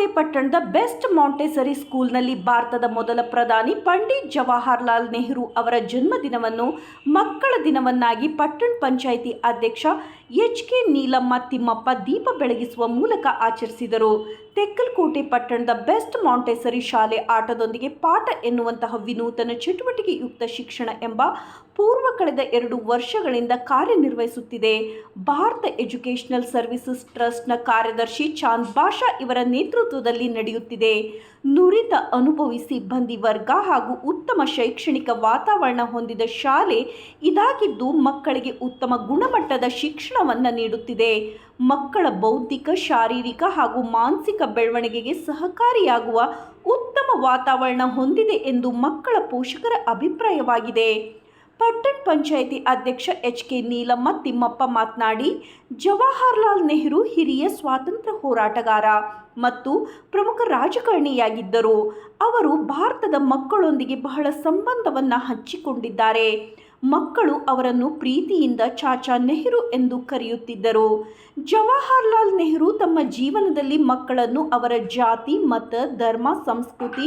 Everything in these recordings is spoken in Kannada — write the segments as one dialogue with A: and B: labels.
A: ತೆಕ್ಕಲಕೋಟೆ ಪಟ್ಟಣದ ಬೆಸ್ಟ್ ಮಾಂಟೆಸರಿ ಸ್ಕೂಲ್ನಲ್ಲಿ ಭಾರತದ ಮೊದಲ ಪ್ರಧಾನಿ ಪಂಡಿತ್ ಜವಾಹರ್ಲಾಲ್ ನೆಹರು ಅವರ ಜನ್ಮದಿನವನ್ನು ಮಕ್ಕಳ ದಿನವನ್ನಾಗಿ ಪಟ್ಟಣ ಪಂಚಾಯಿತಿ ಅಧ್ಯಕ್ಷ ಎಚ್ ಕೆ ನೀಲಮ್ಮ ತಿಮ್ಮಪ್ಪ ದೀಪ ಬೆಳಗಿಸುವ ಮೂಲಕ ಆಚರಿಸಿದರು. ತೆಕ್ಕಲ್ಕೋಟೆ ಪಟ್ಟಣದ ಬೆಸ್ಟ್ ಮಾಂಟೆಸರಿ ಶಾಲೆ ಆಟದೊಂದಿಗೆ ಪಾಠ ಎನ್ನುವಂತಹ ವಿನೂತನ ಚಟುವಟಿಕೆಯುಕ್ತ ಶಿಕ್ಷಣ ಎಂಬ ಪೂರ್ವ ಕಳೆದ ಎರಡು ವರ್ಷಗಳಿಂದ ಕಾರ್ಯನಿರ್ವಹಿಸುತ್ತಿದೆ. ಭಾರತ ಎಜುಕೇಷನಲ್ ಸರ್ವಿಸಸ್ ಟ್ರಸ್ಟ್ನ ಕಾರ್ಯದರ್ಶಿ ಚಾಂದ್ ಬಾಷಾ ಇವರ ನೇತೃತ್ವದಲ್ಲಿ ನಡೆಯುತ್ತಿದೆ. ನುರಿತ ಅನುಭವಿ ಸಿಬ್ಬಂದಿ ವರ್ಗ ಹಾಗೂ ಉತ್ತಮ ಶೈಕ್ಷಣಿಕ ವಾತಾವರಣ ಹೊಂದಿದ ಶಾಲೆ ಇದಾಗಿದ್ದು ಮಕ್ಕಳಿಗೆ ಉತ್ತಮ ಗುಣಮಟ್ಟದ ಶಿಕ್ಷಣವನ್ನು ನೀಡುತ್ತಿದೆ. ಮಕ್ಕಳ ಬೌದ್ಧಿಕ, ಶಾರೀರಿಕ ಹಾಗೂ ಮಾನಸಿಕ ಬೆಳವಣಿಗೆಗೆ ಸಹಕಾರಿಯಾಗುವ ಉತ್ತಮ ವಾತಾವರಣ ಹೊಂದಿದೆ ಎಂದು ಮಕ್ಕಳ ಪೋಷಕರ ಅಭಿಪ್ರಾಯವಾಗಿದೆ. ಪಟ್ಟಣ ಪಂಚಾಯಿತಿ ಅಧ್ಯಕ್ಷ ಎಚ್ ಕೆ ನೀಲಮ್ಮ ತಿಮ್ಮಪ್ಪ ಮಾತನಾಡಿ, ಜವಾಹರ್ಲಾಲ್ ನೆಹರು ಹಿರಿಯ ಸ್ವಾತಂತ್ರ್ಯ ಹೋರಾಟಗಾರ ಮತ್ತು ಪ್ರಮುಖ ರಾಜಕಾರಣಿಯಾಗಿದ್ದರು. ಅವರು ಭಾರತದ ಮಕ್ಕಳೊಂದಿಗೆ ಬಹಳ ಸಂಬಂಧವನ್ನು ಹಂಚಿಕೊಂಡಿದ್ದಾರೆ. ಮಕ್ಕಳು ಅವರನ್ನು ಪ್ರೀತಿಯಿಂದ ಚಾಚಾ ನೆಹರು ಎಂದು ಕರೆಯುತ್ತಿದ್ದರು. ಜವಾಹರ್ಲಾಲ್ ನೆಹರು ತಮ್ಮ ಜೀವನದಲ್ಲಿ ಮಕ್ಕಳನ್ನು ಅವರ ಜಾತಿ, ಮತ, ಧರ್ಮ, ಸಂಸ್ಕೃತಿ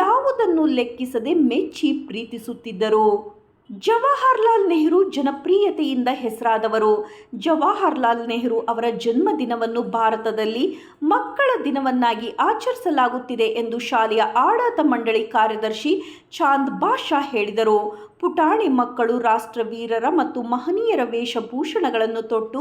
A: ಯಾವುದನ್ನು ಲೆಕ್ಕಿಸದೆ ಮೆಚ್ಚಿ ಪ್ರೀತಿಸುತ್ತಿದ್ದರು. ಜವಾಹರ್ಲಾಲ್ ನೆಹರು ಜನಪ್ರಿಯತೆಯಿಂದ ಹೆಸರಾದವರು. ಜವಾಹರ್ಲಾಲ್ ನೆಹರು ಅವರ ಜನ್ಮದಿನವನ್ನು ಭಾರತದಲ್ಲಿ ಮಕ್ಕಳ ದಿನವನ್ನಾಗಿ ಆಚರಿಸಲಾಗುತ್ತಿದೆ ಎಂದು ಶಾಲೆಯ ಆಡಳಿತ ಮಂಡಳಿ ಕಾರ್ಯದರ್ಶಿ ಚಾಂದ್ ಬಾಷಾ ಹೇಳಿದರು. ಪುಟಾಣಿ ಮಕ್ಕಳು ರಾಷ್ಟ್ರವೀರರ ಮತ್ತು ಮಹನೀಯರ ವೇಷಭೂಷಣಗಳನ್ನು ತೊಟ್ಟು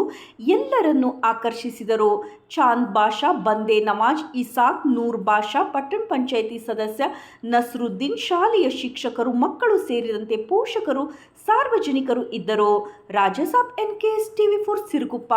A: ಎಲ್ಲರನ್ನು ಆಕರ್ಷಿಸಿದರು. ಚಾಂದ್ ಬಾಷಾ ಬಂದೇ ನವಾಜ್ ಇಸಾಕ್, ನೂರ್ ಬಾಷಾ ಪಟ್ಟಣ ಪಂಚಾಯಿತಿ ಸದಸ್ಯ ನಸ್ರುದ್ದೀನ್, ಶಾಲೆಯ ಶಿಕ್ಷಕರು, ಮಕ್ಕಳು ಸೇರಿದಂತೆ ಪೋಷಕರು, ಸಾರ್ವಜನಿಕರು ಇದ್ದರು. Rajasab N K S TV four Siruguppa.